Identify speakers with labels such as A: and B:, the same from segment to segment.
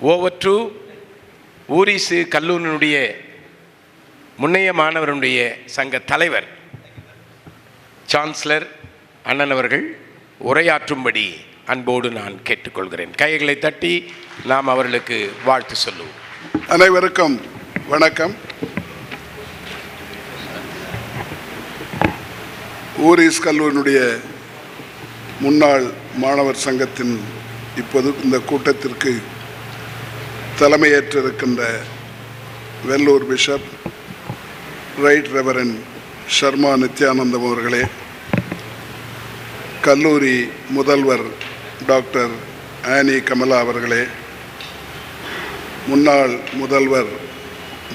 A: Over to ஊரிசு கல்லூரினுடைய முன்னைய மாணவருடைய சங்க தலைவர் சான்சலர் அண்ணன் அவர்கள் உரையாற்றும்படி அன்போடு நான் கேட்டுக்கொள்கிறேன். கைகளை தட்டி நாம் அவர்களுக்கு வாழ்த்து சொல்லுவோம்.
B: அனைவருக்கும் வணக்கம். ஊரிஸ் கல்லூரியினுடைய முன்னாள் மாணவர் சங்கத்தின் இப்போது இந்த கூட்டத்திற்கு தலைமையேற்றிருக்கின்ற Vellore bishop right reverend Sharma Nithyanandam அவர்களே கல்லூரி முதல்வர் டாக்டர் ஆனி கமலா அவர்களே முன்னாள் முதல்வர்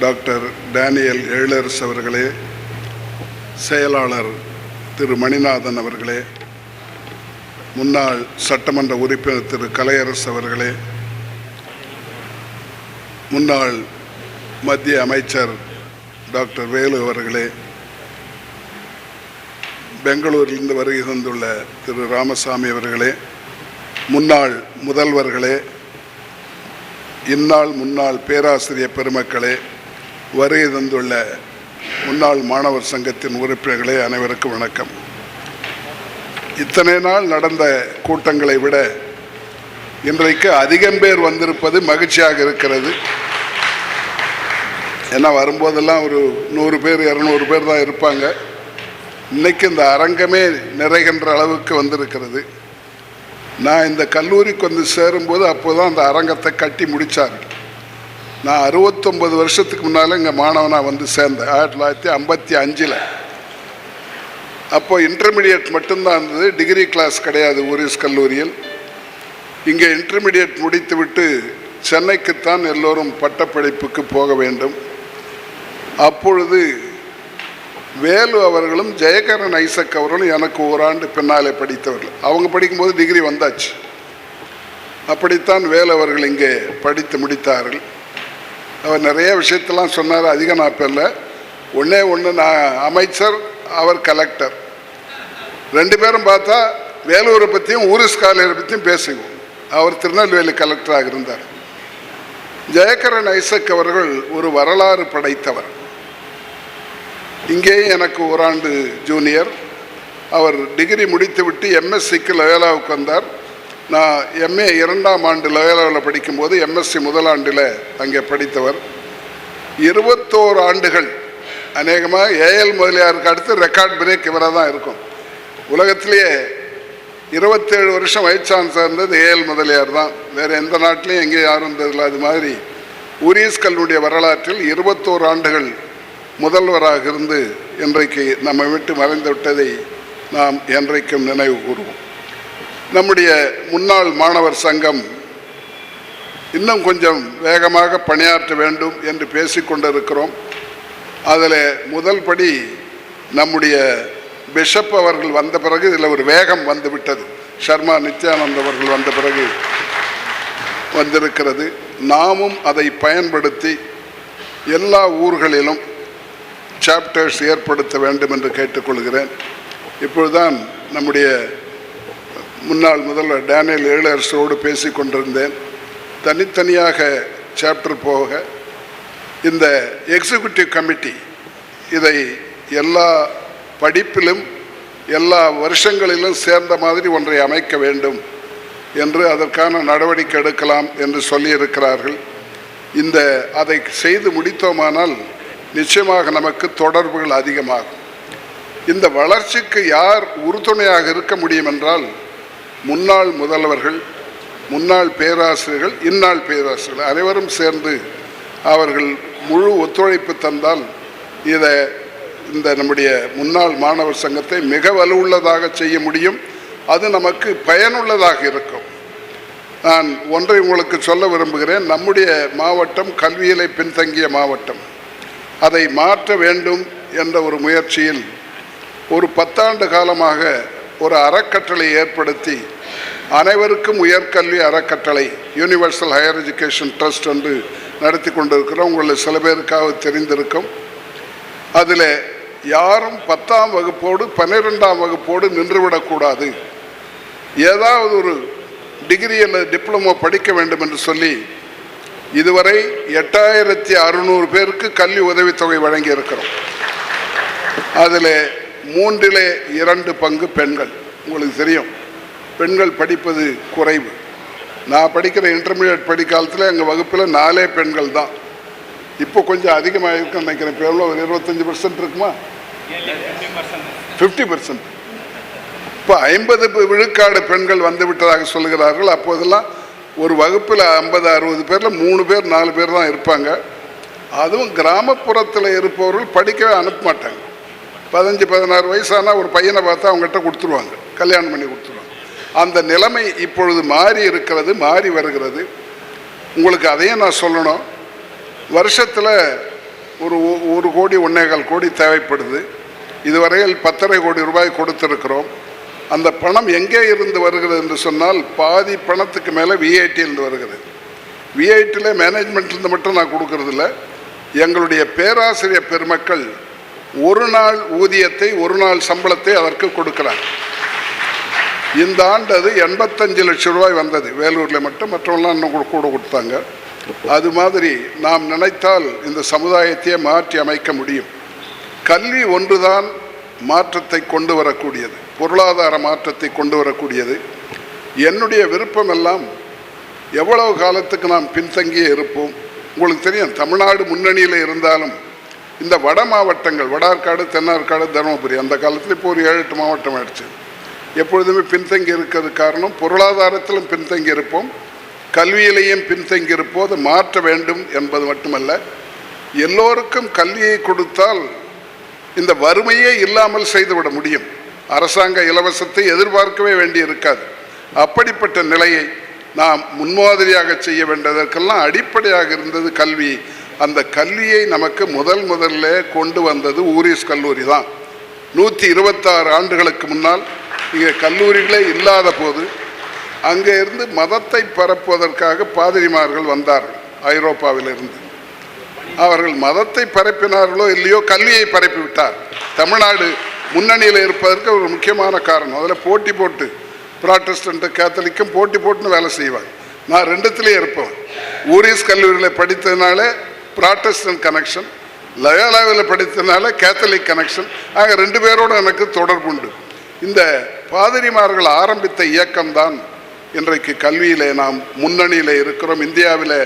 B: டாக்டர் டேனியல் எழிலரசு அவர்களே செயலாளர் திரு மணிநாதன் அவர்களே முன்னாள் சட்டமன்ற உறுப்பினர் திரு கலையரசு அவர்களே முன்னாள் மத்திய அமைச்சர் டாக்டர் வேலு அவர்களே பெங்களூரிலிருந்து வருகை தந்துள்ள திரு ராமசாமி அவர்களே முன்னாள் முதல்வர்களே இந்நாள் முன்னாள் பேராசிரியர் பெருமக்களே வருகை தந்துள்ள முன்னாள் மாணவர் சங்கத்தின் உறுப்பினர்களே அனைவருக்கும் வணக்கம். இத்தனை நாள் நடந்த கூட்டங்களை விட இன்றைக்கு அதிகம் பேர் வந்திருப்பது மகிழ்ச்சியாக இருக்கிறது. ஏன்னா வரும்போதெல்லாம் ஒரு நூறு பேர் இரநூறு பேர் தான் இருப்பாங்க. இன்றைக்கு இந்த அரங்கமே நிறைகின்ற அளவுக்கு வந்திருக்கிறது. நான் இந்த கல்லூரிக்கு வந்து சேரும்போது அப்போ தான் அந்த அரங்கத்தை கட்டி முடித்தார் நான் அறுபத்தொம்பது வருஷத்துக்கு முன்னால் இங்கே மாணவனாக வந்து சேர்ந்தேன். ஆயிரத்தி தொள்ளாயிரத்தி ஐம்பத்தி அஞ்சில். அப்போ இன்டர்மீடியட் மட்டும்தான் இருந்தது. டிகிரி கிளாஸ் கிடையாது ஊரிஸ் கல்லூரியில். இங்கே இன்டர்மீடியட் முடித்துவிட்டு சென்னைக்குத்தான் எல்லோரும் பட்டப்படிப்புக்கு போக வேண்டும். அப்பொழுது வேலு அவர்களும் ஜெயகரன் ஐசக் அவர்களும் எனக்கு ஓராண்டு பின்னாலே படித்தவர்கள். அவங்க படிக்கும்போது டிகிரி வந்தாச்சு. அப்படித்தான் வேலு அவர்கள் இங்கே படித்து முடித்தார்கள். அவர் நிறைய விஷயத்தெல்லாம் சொன்னார் அதிகம் நான் பெறல ஒன்றே ஒன்று நான் அமைச்சர் அவர் கலெக்டர். ரெண்டு பேரும் பார்த்தா வேலூரை பற்றியும் ஊரிஸ் காலேஜை பற்றியும் பேசுவோம். அவர் திருநெல்வேலி கலெக்டராக இருந்தார். ஜெயகரன் ஐசக் அவர்கள் ஒரு வரலாறு படைத்தவர். இங்கே எனக்கு ஓராண்டு ஜூனியர் அவர் டிகிரி முடித்துவிட்டு எம்எஸ்சிக்கு லயோலாவுக்கு வந்தார். நான் எம்ஏ இரண்டாம் ஆண்டு லயோலாவில் படிக்கும்போது எம்எஸ்சி முதலாண்டில் அங்கே படித்தவர். இருபத்தோரு ஆண்டுகள் அநேகமாக ஏஎல் முதலியாருக்கு அடுத்து ரெக்கார்ட் பிரேக் இவராக தான் இருக்கும். உலகத்திலேயே இருபத்தேழு வருஷம் வைஸ் சான்சலர் இருந்தது ஏஎல் முதலியார் தான் வேறு எந்த நாட்டிலையும் எங்கேயும் யாரும் இருந்ததில்ல. அது மாதிரி உரியஸ் கல்லுடைய வரலாற்றில் இருபத்தோரு ஆண்டுகள் முதல்வராக இருந்து இன்றைக்கு நம்ம விட்டு மறைந்து விட்டதை நாம் என்றைக்கும் நினைவு கூறுவோம். நம்முடைய முன்னாள் மாணவர் சங்கம் இன்னும் கொஞ்சம் வேகமாக பணியாற்ற வேண்டும் என்று பேசிக்கொண்டிருக்கிறோம் அதில் முதல் படி நம்முடைய பிஷப் அவர்கள் வந்த பிறகு இதில் ஒரு வேகம் வந்துவிட்டது சர்மா ஷர்மா நித்யானந்த் அவர்கள் வந்த பிறகு வந்திருக்கிறது. நாமும் அதை பயன்படுத்தி எல்லா ஊர்களிலும் சாப்டர்ஸ் ஏற்படுத்த வேண்டும் என்று கேட்டுக்கொள்கிறேன். இப்பொழுதுதான் நம்முடைய முன்னாள் முதல்வர் டேனியல் ஏழரசோடு பேசி கொண்டிருந்தேன். தனித்தனியாக சாப்டர் போக இந்த எக்ஸிக்யூட்டிவ் கமிட்டி இதை எல்லா படிப்பிலும் எல்லா வருஷங்களிலும் சேர்ந்த மாதிரி ஒன்றை அமைக்க வேண்டும் என்று அதற்கான நடவடிக்கை எடுக்கலாம் என்று சொல்லியிருக்கிறார்கள். இந்த அதை செய்து முடித்தோமானால் நிச்சயமாக நமக்கு தொடர்புகள் அதிகமாகும். இந்த வளர்ச்சிக்கு யார் உறுதுணையாக இருக்க முடியும் என்றால் முன்னாள் முதல்வர்கள் முன்னாள் பேராசிரியர்கள் இந்நாள் பேராசிரியர்கள் அனைவரும் சேர்ந்து அவர்கள் முழு ஒத்துழைப்பு தந்தால் இதை இந்த நம்முடைய முன்னாள் மாணவர் சங்கத்தை மிக வலுவுள்ளதாக செய்ய முடியும். அது நமக்கு பயனுள்ளதாக இருக்கும். நான் ஒன்றை உங்களுக்கு சொல்ல விரும்புகிறேன். நம்முடைய மாவட்டம் கல்வியிலை பின்தங்கிய மாவட்டம். அதை மாற்ற வேண்டும் என்ற ஒரு முயற்சியில் ஒரு பத்தாண்டு காலமாக ஒரு அறக்கட்டளை ஏற்படுத்தி அனைவருக்கும் உயர்கல்வி அறக்கட்டளை யூனிவர்சல் ஹையர் எஜுகேஷன் ட்ரஸ்ட் என்று நடத்தி கொண்டிருக்கிறோம். உங்களில் சில பேருக்காக தெரிந்திருக்கும். அதில் யாரும் பத்தாம் வகுப்போடு பன்னிரெண்டாம் வகுப்போடு நின்றுவிடக்கூடாது. ஏதாவது ஒரு டிகிரி அல்லது டிப்ளமோ படிக்க வேண்டும் என்று சொல்லி இதுவரை எட்டாயிரத்தி அறுநூறு பேருக்கு கல்வி உதவித்தொகை வழங்கி இருக்கிறோம் அதில் மூன்றிலே இரண்டு பங்கு பெண்கள். உங்களுக்கு தெரியும். பெண்கள் படிப்பது குறைவு. நான் படிக்கிற இன்டர்மீடியட் படிக்காலத்தில் எங்கள் வகுப்பில் நாலே பெண்கள் தான். இப்போ கொஞ்சம் அதிகமாக இருக்குன்னு நினைக்கிறேன். இப்போ எவ்வளோ ஒரு இருபத்தஞ்சி பர்சன்ட் இருக்குமா? ஃபிஃப்டி பர்சன்ட் இப்போ ஐம்பது விழுக்காடு பெண்கள் வந்து விட்டதாக சொல்லுகிறார்கள். அப்போதெல்லாம் ஒரு வகுப்பில் ஐம்பது அறுபது பேரில் மூணு பேர் நாலு பேர் தான் இருப்பாங்க. அதுவும் கிராமப்புறத்தில் இருப்பவர்கள் படிக்கவே அனுப்ப மாட்டாங்க. பதினஞ்சு பதினாறு வயசானால் ஒரு பையனை பார்த்தா அவங்ககிட்ட கொடுத்துருவாங்க. கல்யாணம் பண்ணி கொடுத்துருவாங்க. அந்த நிலைமை இப்பொழுது மாறி இருக்கிறது மாறி வருகிறது. உங்களுக்கு அதையும் நான் சொல்லணும். வருஷத்தில் ஒரு ஒ- ஒரு கோடி ஒன்றேகால் கோடி தேவைப்படுது. இதுவரையில் பத்தரை கோடி ரூபாய் கொடுத்துருக்குறோம். அந்த பணம் எங்கே இருந்து வருகிறது என்று சொன்னால் பாதி பணத்துக்கு மேலே விஐடியிலிருந்து வருகிறது. விஐடியில் மேனேஜ்மெண்ட்லேருந்து மட்டும் நான் கொடுக்கறதில்ல. எங்களுடைய பேராசிரியர் பெருமக்கள் ஒரு நாள் ஊதியத்தை ஒரு நாள் சம்பளத்தை அதற்கு கொடுக்கிறாங்க. இந்த ஆண்டு அது எண்பத்தஞ்சு லட்சம் ரூபாய் வந்தது. வேலூரில் மட்டும் மற்றவங்களாம் இன்னும் கூட கூட கொடுத்தாங்க. அது மாதிரி நாம் நினைத்தால் இந்த சமுதாயத்தையே மாற்றி அமைக்க முடியும். கல்வி ஒன்றுதான் மாற்றத்தை கொண்டு வரக்கூடியது. பொருளாதார மாற்றத்தை கொண்டு வரக்கூடியது. என்னுடைய விருப்பமெல்லாம் எவ்வளவு காலத்துக்கு நாம் பின்தங்கியே இருப்போம். உங்களுக்கு தெரியும் தமிழ்நாடு முன்னணியில் இருந்தாலும் இந்த வட மாவட்டங்கள் வடார்காடு தென்னார்காடு தருமபுரி அந்த காலத்தில் இப்போ ஒரு ஏழு எட்டு மாவட்டம் ஆயிடுச்சு. எப்பொழுதுமே பின்தங்கி இருக்கிறது காரணம் பொருளாதாரத்திலும் பின்தங்கி இருப்போம். கல்வியிலேயும் பின்தங்கி இருப்போம். அதை மாற்ற வேண்டும் என்பது மட்டுமல்ல. எல்லோருக்கும் கல்வியை கொடுத்தால் இந்த வறுமையே இல்லாமல் செய்துவிட முடியும். அரசாங்க இலவசத்தை எதிர்பார்க்கவே வேண்டி இருக்காது அப்படிப்பட்ட நிலையை நாம் முன்மாதிரியாக செய்ய வேண்டியதற்கெல்லாம் அடிப்படையாக இருந்தது கல்வி. அந்த கல்வியை நமக்கு முதல் முதல்ல கொண்டு வந்தது ஊரிஸ் கல்லூரி தான். நூற்றி இருபத்தாறு ஆண்டுகளுக்கு முன்னால் இங்கே கல்லூரிகளே இல்லாத போது அங்கே இருந்து மதத்தை பரப்புவதற்காக பாதிரிமார்கள் வந்தார்கள் ஐரோப்பாவிலிருந்து. அவர்கள் மதத்தை பரப்பினார்களோ இல்லையோ கல்வியை பரப்பி விட்டார் தமிழ்நாடு முன்னணியில் இருப்பதற்கு ஒரு முக்கியமான காரணம். அதில் போட்டி போட்டு ப்ராட்டஸ்டன்ட் கேத்தலிக்கும் போட்டி போட்டுன்னு வேலை செய்வாங்க நான் ரெண்டுத்துலேயும் இருப்பேன் ஊரிஸ் கல்லூரியில் படித்ததுனால ப்ராட்டஸ்டன்ட் கனெக்ஷன் லயாலாவில் படித்ததுனால கேத்தலிக் கனெக்ஷன் ஆக ரெண்டு பேரோடு எனக்கு தொடர்பு உண்டு. இந்த பாதிரிமார்கள் ஆரம்பித்த இயக்கம்தான் இன்றைக்கு கல்வியில் நாம் முன்னணியில் இருக்கிறோம். இந்தியாவில்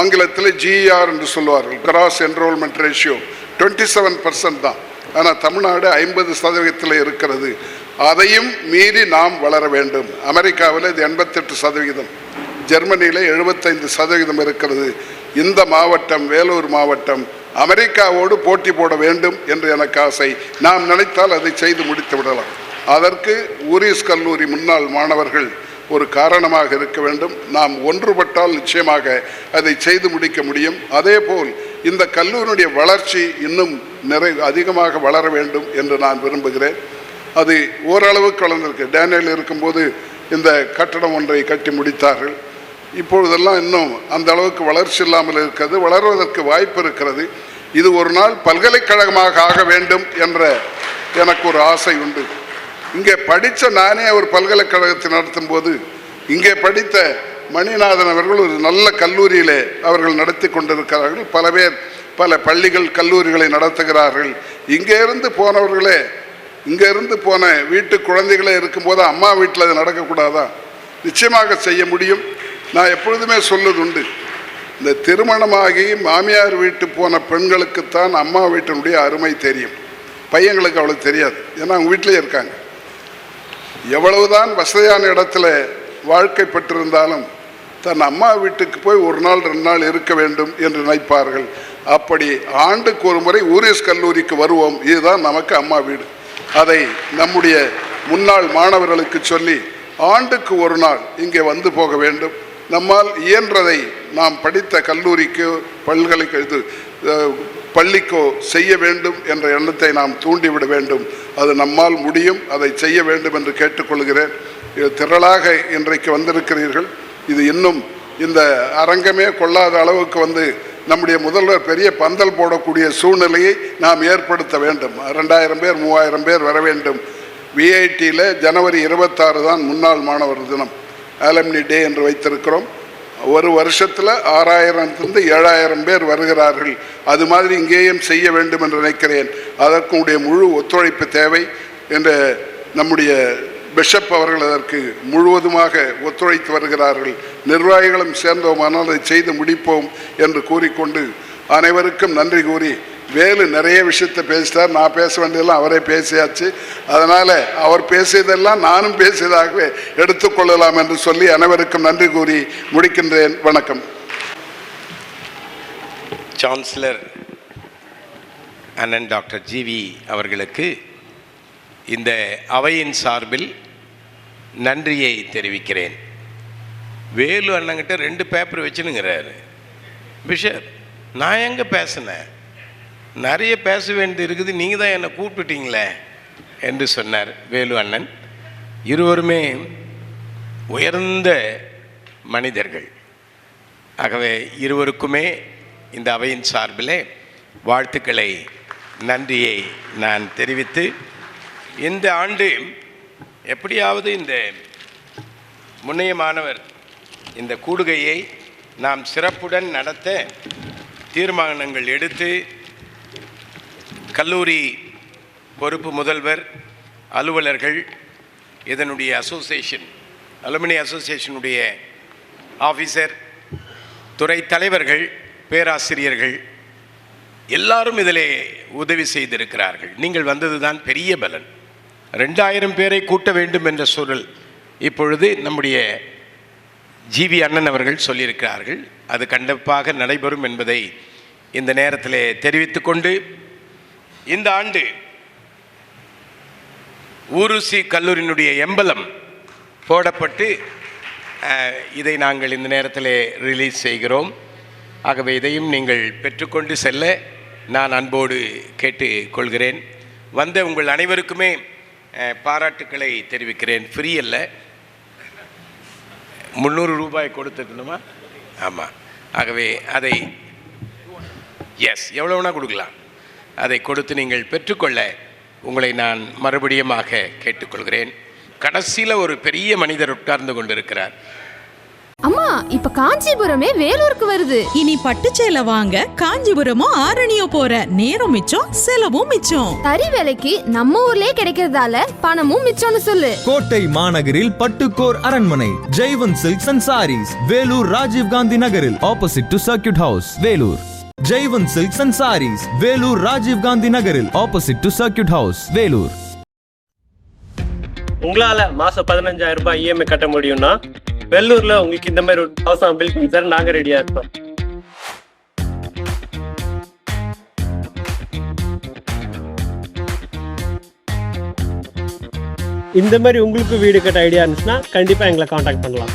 B: ஆங்கிலத்தில் ஜிஆர் என்று சொல்லுவார்கள். Gross enrolment ratio twenty seven percent தான். ஆனால் தமிழ்நாடு ஐம்பது சதவீதத்தில் இருக்கிறது. அதையும் மீறி நாம் வளர வேண்டும். அமெரிக்காவில் இது எண்பத்தெட்டு சதவிகிதம். ஜெர்மனியில் எழுபத்தைந்து சதவிகிதம் இருக்கிறது. இந்த மாவட்டம் வேலூர் மாவட்டம் அமெரிக்காவோடு போட்டி போட வேண்டும் என்று எனக்கு ஆசை. நாம் நினைத்தால் அதை செய்து முடித்து விடலாம். அதற்கு ஊரிஸ் கல்லூரி முன்னாள் மாணவர்கள் ஒரு காரணமாக இருக்க வேண்டும். நாம் ஒன்றுபட்டால் நிச்சயமாக அதை செய்து முடிக்க முடியும். அதேபோல் இந்த கல்லூரியுடைய வளர்ச்சி இன்னும் நிறை அதிகமாக வளர வேண்டும் என்று நான் விரும்புகிறேன். அது ஓரளவுக்கு வளர்ந்திருக்கு. டேனியல் இருக்கும்போது இந்த கட்டடம் ஒன்றை கட்டி முடித்தார்கள். இப்பொழுதெல்லாம் இன்னும் அந்த அளவுக்கு வளர்ச்சி இல்லாமல் இருக்கிறது. வளர்வதற்கு வாய்ப்பு இருக்கிறது. இது ஒரு நாள் பல்கலைக்கழகமாக ஆக வேண்டும் என்ற எனக்கு ஒரு ஆசை உண்டு. இங்கே படித்த நானே ஒரு பல்கலைக்கழகத்தை நடத்தும் போது இங்கே படித்த மணிநாதன் அவர்கள் ஒரு நல்ல கல்லூரியிலே அவர்கள் நடத்தி கொண்டிருக்கிறார்கள். பல பேர் பல பள்ளிகள் கல்லூரிகளை நடத்துகிறார்கள். இங்கே இருந்து போனவர்களே இங்கே இருந்து போன வீட்டு குழந்தைகளே இருக்கும்போது அம்மா வீட்டில் அது நடக்கக்கூடாதா? நிச்சயமாக செய்ய முடியும். நான் எப்பொழுதுமே சொல்லுது உண்டு. இந்த திருமணமாகி மாமியார் வீட்டு போன பெண்களுக்குத்தான் அம்மா வீட்டினுடைய அருமை தெரியும். பையங்களுக்கு அவ்வளோ தெரியாது. ஏன்னா அவங்க வீட்டிலே இருக்காங்க. எவ்வளவுதான் வசதியான இடத்துல வாழ்க்கை பெற்றிருந்தாலும் தன் அம்மா வீட்டுக்கு போய் ஒரு நாள் ரெண்டு நாள் இருக்க வேண்டும் என்று நினைப்பார்கள். அப்படி ஆண்டுக்கு ஒரு முறை ஊரிஸ் கல்லூரிக்கு வருவோம். இதுதான் நமக்கு அம்மா வீடு. அதை நம்முடைய முன்னாள் மாணவர்களுக்கு சொல்லி ஆண்டுக்கு ஒரு நாள் இங்கே வந்து போக வேண்டும். நம்மால் இயன்றதை நாம் படித்த கல்லூரிக்கு பல்கலைக்கழக இது பள்ளிக்கோ செய்ய வேண்டும் என்ற எண்ணத்தை நாம் தூண்டிவிட வேண்டும். அது நம்மால் முடியும். அதை செய்ய வேண்டும் என்று கேட்டுக்கொள்கிறேன். இது திரளாக இன்றைக்கு வந்திருக்கிறீர்கள். இது இன்னும் இந்த அரங்கமே கொள்ளாத அளவுக்கு வந்து நம்முடைய முதல்வர் பெரிய பந்தல் போடக்கூடிய சூழ்நிலையை நாம் ஏற்படுத்த வேண்டும். ரெண்டாயிரம் பேர் மூவாயிரம் பேர் வர வேண்டும். விஐடியில் ஜனவரி இருபத்தாறு தான் முன்னாள் மாணவர் தினம். ஆலம்னி டே என்று வைத்திருக்கிறோம். ஒரு வருஷத்தில் ஆறாயிரத்திலிருந்து ஏழாயிரம் பேர் வருகிறார்கள். அது மாதிரி இங்கேயும் செய்ய வேண்டும் என்று நினைக்கிறேன். அதற்குடைய முழு ஒத்துழைப்பு தேவை என்ற நம்முடைய பிஷப் அவர்கள் அதற்கு முழுவதுமாக ஒத்துழைத்து வருகிறார்கள். நிர்வாகிகளும் சேர்ந்தோமானால் அதை செய்து முடிப்போம் என்று கூறிக்கொண்டு அனைவருக்கும் நன்றி கூறி வேலு நிறைய விஷயத்த பேசிட்டார். நான் பேச வேண்டியதெல்லாம் அவரே பேசியாச்சு. அதனால் அவர் பேசியதெல்லாம் நானும் பேசியதாகவே எடுத்துக்கொள்ளலாம் என்று சொல்லி அனைவருக்கும் நன்றி கூறி முடிக்கின்றேன். வணக்கம்.
A: சான்சலர் அண்ணன் டாக்டர் ஜிவி அவர்களுக்கு இந்த அவையின் சார்பில் நன்றியை தெரிவிக்கிறேன். வேலு அண்ணங்கிட்ட ரெண்டு பேப்பர் வச்சுனுங்கிறாரு பிஷப் நான் எங்கே பேசினேன்? நிறைய பேச வேண்டியது இருக்குது நீங்கள் தான் என்னை கூப்பிட்டுட்டீங்களே என்று சொன்னார் வேலு அண்ணன். இருவருமே உயர்ந்த மனிதர்கள். ஆகவே இருவருக்குமே இந்த அவையின் சார்பிலே வாழ்த்துக்களை நன்றியை நான் தெரிவித்து இந்த ஆண்டு எப்படியாவது இந்த முன்னைய மாணவர் இந்த கூடுகையை நாம் சிறப்புடன் நடத்த தீர்மானங்கள் எடுத்து கல்லூரி பொறுப்பு முதல்வர் அலுவலர்கள் இதனுடைய அசோசியேஷன் அலுமினி அசோசியேஷனுடைய ஆஃபீஸர் துறை தலைவர்கள் பேராசிரியர்கள் எல்லாரும் இதிலே உதவி செய்திருக்கிறார்கள். நீங்கள் வந்ததுதான் பெரிய பலன். ரெண்டாயிரம் பேரை கூட்ட வேண்டும் என்ற சூழல் இப்பொழுது நம்முடைய ஜிவி அண்ணன் அவர்கள் சொல்லியிருக்கிறார்கள். அது கண்டிப்பாக நடைபெறும் என்பதை இந்த நேரத்தில் தெரிவித்துக்கொண்டு இந்த ஆண்டு ஊருசி கல்லூரியினுடைய எம்பலம் போடப்பட்டு இதை நாங்கள் இந்த நேரத்தில் ரிலீஸ் செய்கிறோம். ஆகவே இதையும் நீங்கள் பெற்றுக்கொண்டு செல்ல நான் அன்போடு கேட்டு கொள்கிறேன் வந்த உங்கள் அனைவருக்குமே பாராட்டுக்களை தெரிவிக்கிறேன். ஃப்ரீ அல்ல. முந்நூறு ரூபாய் கொடுத்துருக்கணுமா? ஆமாம் ஆகவே அதை எஸ் எவ்வளோ வேணால் கொடுக்கலாம். அதை கொடுத்து நீங்கள் பெற்றுக்கொள்ள உங்களை நான் மறுபடியுமாக கேட்டுக்கொள்கிறேன். கடைசியில் ஒரு பெரிய மனிதர் உட்கார்ந்து கொண்டிருக்கிறார்.
C: அம்மா இப்ப காஞ்சிபுரமே வேலூருக்கு வருது.
D: இனி பட்டுச்சேலை வாங்க காஞ்சிபுரமோ ஆரணியோ போற நேரம் மிச்சம் செலவும் மிச்சம்.
C: தறி வேலைக்கு நம்ம ஊர்லயே கிடைக்கிறதால பணமும் மிச்சம்னு சொல்லு.
E: கோட்டை மாநகரில் பட்டுக்கோர் அரண்மனை Jaivan silks and sarees Vellore Rajiv Gandhi நகரில் opposite to circuit house Vellore. Jaivan silks and sarees Vellore Rajiv Gandhi நகரில் opposite to circuit house Vellore
F: உங்களால மாசம் பதினஞ்சாயிரம் ரூபாய் இஎம்ஐ கட்ட முடியும்னா வெள்ளூர்ல உங்களுக்கு இந்த மாதிரி ஒரு ஹவுஸ் பில் பண்ணி தர நாங்க ரெடியா இருக்கோம் இந்த மாதிரி உங்களுக்கு வீடு கட்ட ஐடியா இருந்துச்சுன்னா கண்டிப்பா எங்களை காண்டாக்ட் பண்ணலாம்.